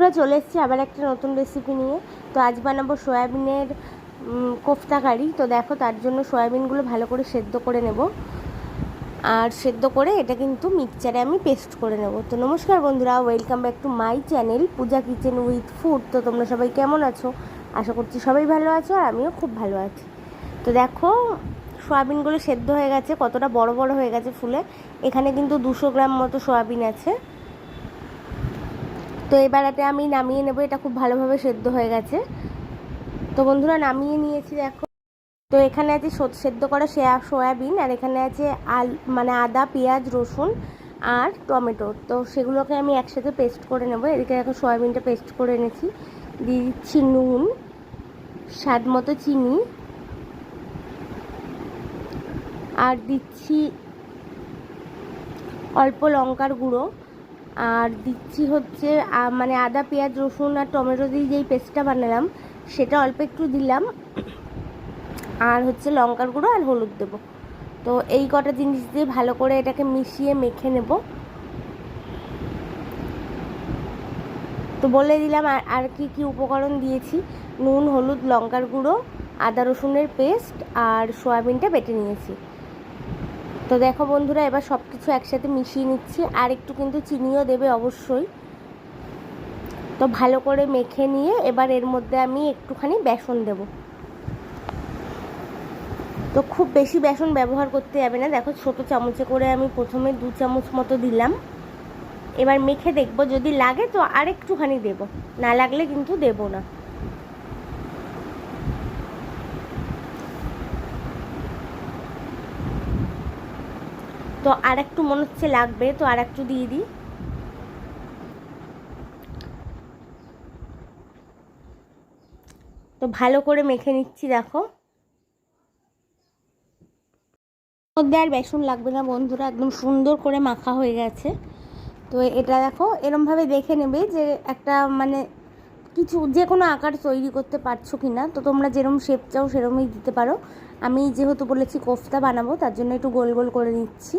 আমরা চলে এসেছি আবার একটা নতুন রেসিপি নিয়ে। তো আজ বানাবো সয়াবিনের কোফতা কারি। তো দেখো, তার জন্য সয়াবিনগুলো ভালো করে সেদ্ধ করে নেব। আর সেদ্ধ করে এটা কিন্তু মিক্সচারে আমি পেস্ট করে নেব। তো নমস্কার বন্ধুরা welcome back to my channel Puja kitchen with food তো তোমরা সবাই কেমন আছো? আশা করছি সবাই ভালো আছো আর আমিও খুব ভালো আছি। তো দেখো, সয়াবিনগুলো সেদ্ধ হয়ে গেছে, কতটা বড় বড় হয়ে গেছে ফুলে। এখানে কিন্তু দুশো গ্রাম মতো সয়াবিন আছে। তো এই এবারেতে আমি নামিয়ে নেব, এটা খুব ভালোভাবে সেদ্ধ হয়ে গেছে। তো বন্ধুরা, নামিয়ে নিয়েছি দেখো। তো এখানে আছে সেদ্ধ করা শেয়া সয়াবিন, আর এখানে আছে আল মানে আদা, পেঁয়াজ, রসুন আর টমেটো। তো সেগুলোকে আমি একসাথে পেস্ট করে নেব। এদিকে এখন সয়াবিনটা পেস্ট করে এনেছি। দিয়ে দিচ্ছি নুন, স্বাদ মতো চিনি, আর দিচ্ছি অল্প লঙ্কার গুঁড়ো। আর দিচ্ছি হচ্ছে মানে আদা, পেঁয়াজ, রসুন আর টমেটো দিয়ে যেই পেস্টটা বানালাম, সেটা অল্প একটু দিলাম। আর হচ্ছে লঙ্কার গুঁড়ো আর হলুদ দেবো। তো এই কটা জিনিস দিয়ে ভালো করে এটাকে মিশিয়ে মেখে নেব। তো বলে দিলাম আর আর কি কি উপকরণ দিয়েছি। নুন, হলুদ, লঙ্কার গুঁড়ো, আদা, রসুনের পেস্ট আর সয়াবিনটা বেটে নিয়েছি। তো দেখো বন্ধুরা, এবার সব কিছু একসাথে মিশিয়ে নিচ্ছি, আর একটু কিন্তু চিনিও দেবে অবশ্যই। তো ভালো করে মেখে নিয়ে এবার এর মধ্যে আমি একটুখানি বেসন দেব। তো খুব বেশি বেসন ব্যবহার করতে যাবে না। দেখো ছোট চামচে করে আমি প্রথমে দু চামচ মতো দিলাম। এবার মেখে দেখব, যদি লাগে তো আর একটুখানি দেব। না লাগলে কিন্তু দেব না। তো আর একটু মনে হচ্ছে লাগবে, তো আর একটু দিয়ে দিই। তো ভালো করে মেখে নিচ্ছি, দেখো। মধ্যে আর বেসন লাগবে না বন্ধুরা, একদম সুন্দর করে মাখা হয়ে গেছে। তো এটা দেখো, এরমভাবে দেখে নেবে যে একটা মানে কিছু যে কোনো আকার তৈরি করতে পারছ কি না তো তোমরা যেরম শেপ চাও সেরমই দিতে পারো। আমি যেহেতু বলেছি কোফতা বানাবো, তার জন্য একটু গোল গোল করে নিচ্ছি।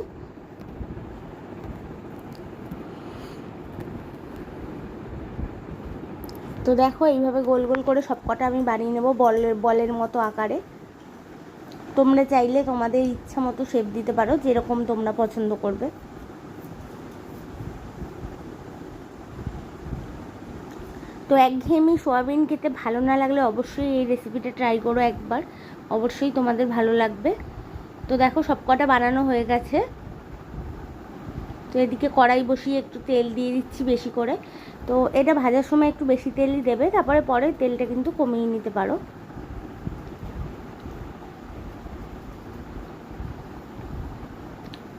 তো দেখো, এইভাবে গোল গোল করে সবকটা আমি বানিয়ে নেব বলের বলের মতো আকারে। তোমরা চাইলে তোমাদের ইচ্ছা মতো শেপ দিতে পারো, যেরকম তোমরা পছন্দ করবে। তো একঘেয়েমি সোয়াবিন খেতে ভালো না লাগলে অবশ্যই এই রেসিপিটা ট্রাই করো একবার। অবশ্যই তোমাদের ভালো লাগবে। তো দেখো, সবকটা বানানো হয়ে গেছে। এদিকে কড়াই বসিয়ে একটু তেল দিয়ে দিচ্ছি বেশি করে। তো এটা ভাজার সময় একটু বেশি তেলই দেবে, তারপরে পরে তেলটা কিন্তু কমিয়ে নিতে পারো।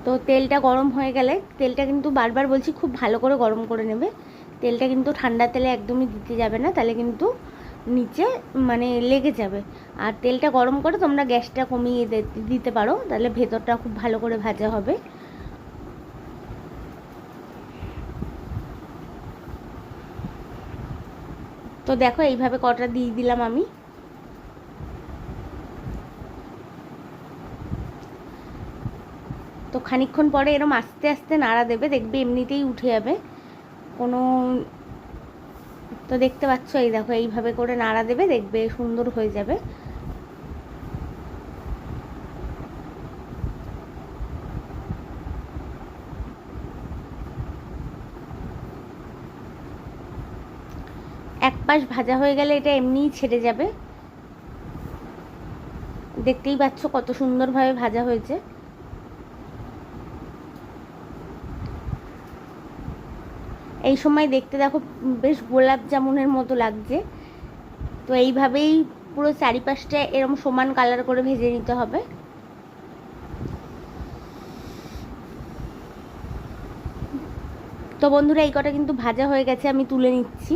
তো তেলটা গরম হয়ে গেলে, তেলটা কিন্তু বারবার বলছি খুব ভালো করে গরম করে নেবে। তেলটা কিন্তু ঠান্ডা তেলে একদমই দিতে যাবে না, তাহলে কিন্তু নিচে মানে লেগে যাবে। আর তেলটা গরম করে তোমরা গ্যাসটা কমিয়ে দিতে পারো, তাহলে ভেতরটা খুব ভালো করে ভাজা হবে। তো দেখো, এইভাবে কটা দিয়ে দিলাম আমি। তো খানিক্ষণ পরে এরম আস্তে আস্তে নাড়া দেবে, দেখবে এমনিতেই উঠে যাবে। কোনো তো দেখতে পাচ্ছ, এই দেখো, এইভাবে করে নাড়া দেবে, দেখবে সুন্দর হয়ে যাবে। এক পাশ ভাজা হয়ে গেলে এটা এমনিই ছেড়ে যাবে। দেখতেই পাচ্ছ কত সুন্দরভাবে ভাজা হয়েছে। এই সময় দেখতে দেখো বেশ গোলাপ জামুনের মতো লাগছে। তো এইভাবেই পুরো চারিপাশটা এরম সমান কালার করে ভেজে নিতে হবে। তো বন্ধুরা, এই কটা কিন্তু ভাজা হয়ে গেছে, আমি তুলে নিচ্ছি।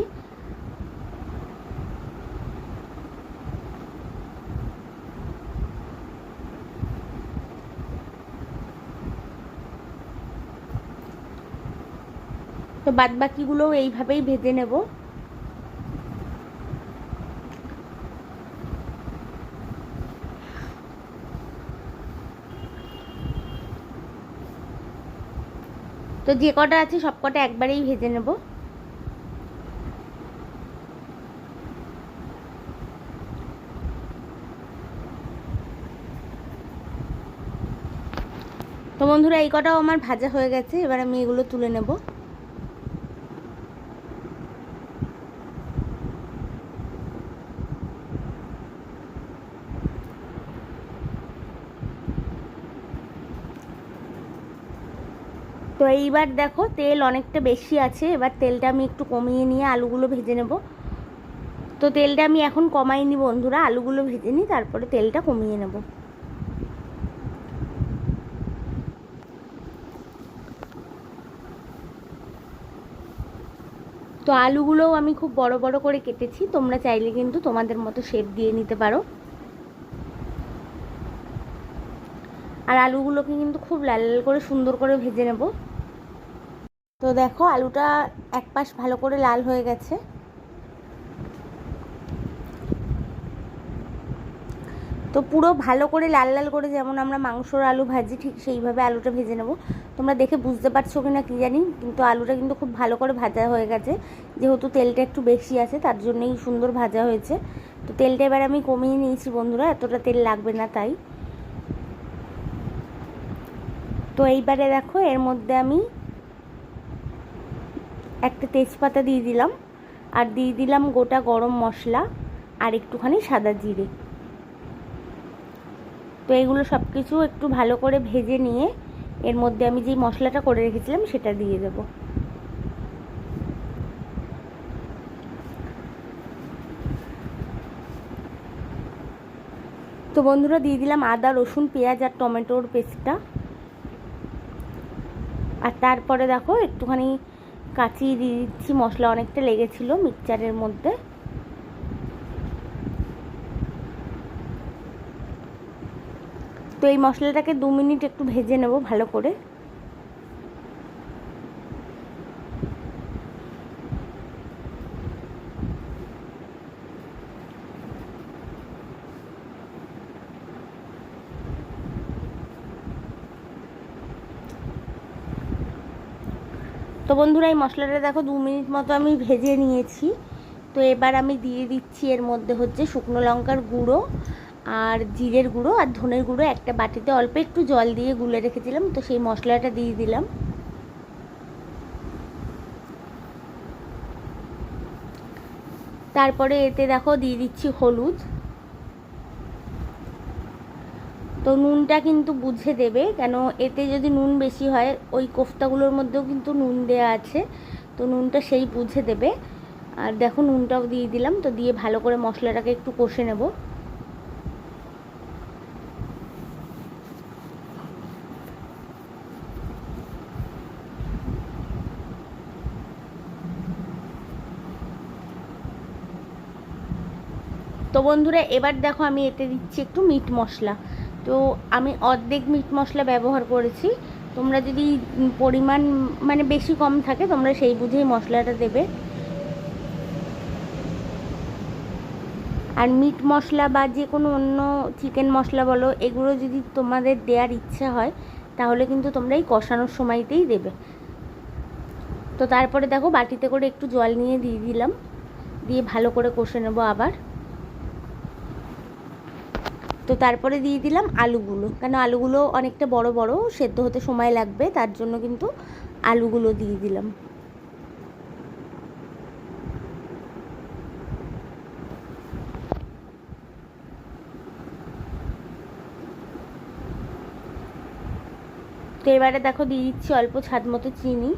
তো বাদ বাকিগুলো এইভাবেই ভেজে নেব। তো যে কটা আছে সব কটা একবারেই ভেজে নেব। তো বন্ধুরা, এই কটাও আমার ভাজা হয়ে গেছে, এবার আমি এগুলো তুলে নেব। তো এইবার দেখো তেল অনেকটা বেশি আছে, এবার তেলটা আমি একটু কমিয়ে নিয়ে আলুগুলো ভেজে নেব। তো তেলটা আমি এখন কমাইনি বন্ধুরা, আলুগুলো ভেজে নিই তারপরে তেলটা কমিয়ে নেব। তো আলুগুলোও আমি খুব বড় বড় করে কেটেছি, তোমরা চাইলে কিন্তু তোমাদের মতো শেপ দিয়ে নিতে পারো। আর আলুগুলোকে কিন্তু খুব লাল লাল করে সুন্দর করে ভেজে নেব। তো দেখো আলুটা এক পাশ ভালো করে লাল হয়ে গেছে। তো পুরো ভালো করে লাল লাল করে যেমন আমরা মাংসর আলু ভাজি, ঠিক সেইভাবে আলুটা ভেজে নেব। তোমরা দেখে বুঝতে পারছ কি না কী জানি, কিন্তু আলুটা কিন্তু খুব ভালো করে ভাজা হয়ে গেছে। যেহেতু তেলটা একটু বেশি আছে, তার জন্যই সুন্দর ভাজা হয়েছে। তো তেলটা এবার আমি কমিয়ে নিয়েছি বন্ধুরা, এতটা তেল লাগবে না তাই। তো এইবারে দেখো, এর মধ্যে আমি একটা তেজপাতা দিয়ে দিলাম। আর দিয়ে দিলাম গোটা গরম মশলা আর একটুখানি সাদা জিরে। তো এগুলো সব কিছু একটু ভালো করে ভেজে নিয়ে এর মধ্যে আমি যেই মশলাটা করে রেখেছিলাম সেটা দিয়ে দেব। তো বন্ধুরা দিয়ে দিলাম আদা, রসুন, পেঁয়াজ আর টমেটোর পেস্টটা। আর তারপরে দেখো একটুখানি কাঁচি দিয়ে দিচ্ছি, মশলা অনেকটা লেগেছিলো মিক্সচারের মধ্যে। তো এই মশলাটাকে দু মিনিট একটু ভেজে নেব ভালো করে। তো বন্ধুরা, এই মশলাটা দেখো দু মিনিট মতো আমি ভেজে নিয়েছি। তো এবার আমি দিয়ে দিচ্ছি, এর মধ্যে হচ্ছে শুকনো লঙ্কার গুঁড়ো আর জিরের গুঁড়ো আর ধনের গুঁড়ো একটা বাটিতে। অল্প একটু জল দিয়ে গুলে রেখেছিলাম, তো সেই মশলাটা দিয়ে দিলাম। তারপরে এতে দেখো দিয়ে দিচ্ছি হলুদ। তো নুনটা কিন্তু বুঝে দেবে, কেন এতে যদি নুন বেশি হয়, ওই কোফতাগুলোর মধ্যেও কিন্তু নুন দেওয়া আছে। তো নুনটা সেই বুঝে দেবে। আর দেখো নুনটাও দিয়ে দিলাম, তো দিয়ে ভালো করে মশলাটাকে একটু কষে নেব। তো বন্ধুরা, এবার দেখো আমি এতে দিচ্ছি একটু মিট মশলা। তো আমি অর্ধেক মিট মশলা ব্যবহার করেছি। তোমরা যদি পরিমাণ মানে বেশি কম থাকে, তোমরা সেই বুঝেই মশলাটা দেবে। আর মিট মশলা বা যে কোনো অন্য চিকেন মশলা বলো, এগুলো যদি তোমাদের দেওয়ার ইচ্ছা হয়, তাহলে কিন্তু তোমরা এই কষানোর সময়তেই দেবে। তো তারপরে দেখো, বাটিতে করে একটু জল নিয়ে দিয়ে দিলাম। দিয়ে ভালো করে কষে নেব আবার। তো তারপরে দিয়ে দিলাম আলুগুলো। কেন আলুগুলো অনেকটা বড় বড়, সেদ্ধ হতে সময় লাগবে, তার জন্য কিন্তু আলুগুলো দিয়ে দিলাম। তো এবারে দেখো দিয়ে দিচ্ছি অল্প ছাদ মতো চিনি।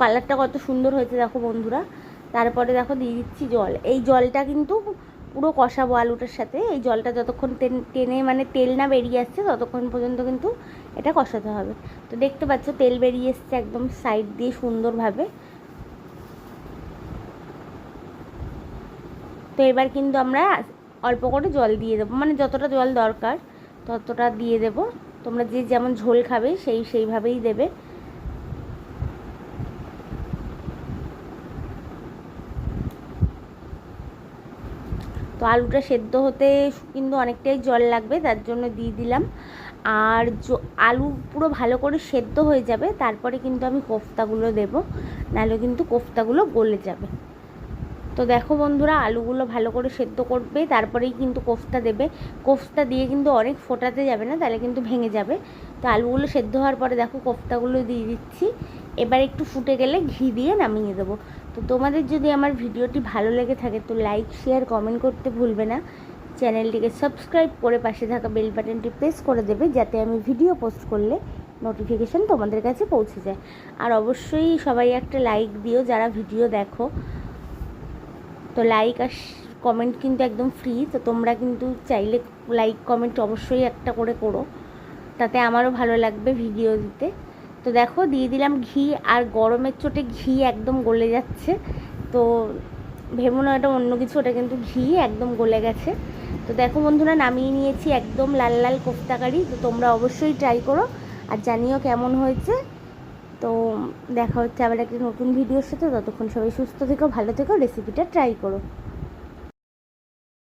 কালারটা কত সুন্দর হয়েছে দেখো বন্ধুরা। তারপরে দেখো দিয়ে দিচ্ছি জল। এই জলটা কিন্তু পুরো কষাবো আলুটার সাথে। এই জলটা যতক্ষণ টেনে মানে তেল না বেরিয়ে আসছে, ততক্ষণ পর্যন্ত কিন্তু এটা কষাতে হবে। তো দেখতে পাচ্ছ, তেল বেরিয়ে এসছে একদম সাইড দিয়ে সুন্দরভাবে। তো এবার কিন্তু আমরা অল্প করে জল দিয়ে দেবো। মানে যতটা জল দরকার, ততটা দিয়ে দেবো। তোমরা যে যেমন ঝোল খাবে, সেই সেইভাবেই দেবে। তো আলুটা সেদ্ধ হতে কিন্তু অনেকটাই জল লাগবে, তার জন্য দিয়ে দিলাম। আর আলু পুরো ভালো করে সেদ্ধ হয়ে যাবে, তারপরে কিন্তু আমি কোফতাগুলো দেবো, নাহলে কিন্তু কোফতাগুলো গলে যাবে। তো দেখো বন্ধুরা, আলুগুলো ভালো করে সেদ্ধ করবে, তারপরেই কিন্তু কোফতা দেবে। কোফতা দিয়ে কিন্তু অনেক ফোটাতে যাবে না, তাহলে কিন্তু ভেঙে যাবে। তো আলুগুলো সেদ্ধ হওয়ার পরে দেখো কোফতাগুলো দিয়ে দিচ্ছি। এবার একটু ফুটে গেলে ঘি দিয়ে নামিয়ে দেবো। তো তোমাদের যদি আমার ভিডিওটি ভালো লেগে থাকে তো লাইক শেয়ার কমেন্ট করতে ভুলবে না। চ্যানেলটিকে সাবস্ক্রাইব করে পাশে থাকা বেল বাটনটি প্রেস করে দেবে যাতে আমি ভিডিও পোস্ট করলে নোটিফিকেশান তোমাদের কাছে পৌঁছে যায়। আর অবশ্যই সবাই একটা লাইক দিও যারা ভিডিও দেখো। তো লাইক আর কমেন্ট কিন্তু একদম ফ্রি তো তোমরা কিন্তু চাইলে লাইক কমেন্ট অবশ্যই একটা করে করো। তাতে আমারও ভালো লাগবে ভিডিও দিতে। তো দেখো, দিয়ে দিলাম ঘি আর গরমের চোটে ঘি একদম গলে যাচ্ছে। তো ভেবো না, এটা অন্য কিছু, ওটা কিন্তু ঘি একদম গলে গেছে। তো দেখো বন্ধুরা, নামিয়ে নিয়েছি একদম লাল লাল কোফতা কারি তো তোমরা অবশ্যই ট্রাই করো আর জানিও কেমন হয়েছে। তো দেখা হচ্ছে আবার একটা নতুন ভিডিওর সাথে। ততক্ষণ সবাই সুস্থ থেকো, ভালো থেকো রেসিপিটা ট্রাই করো।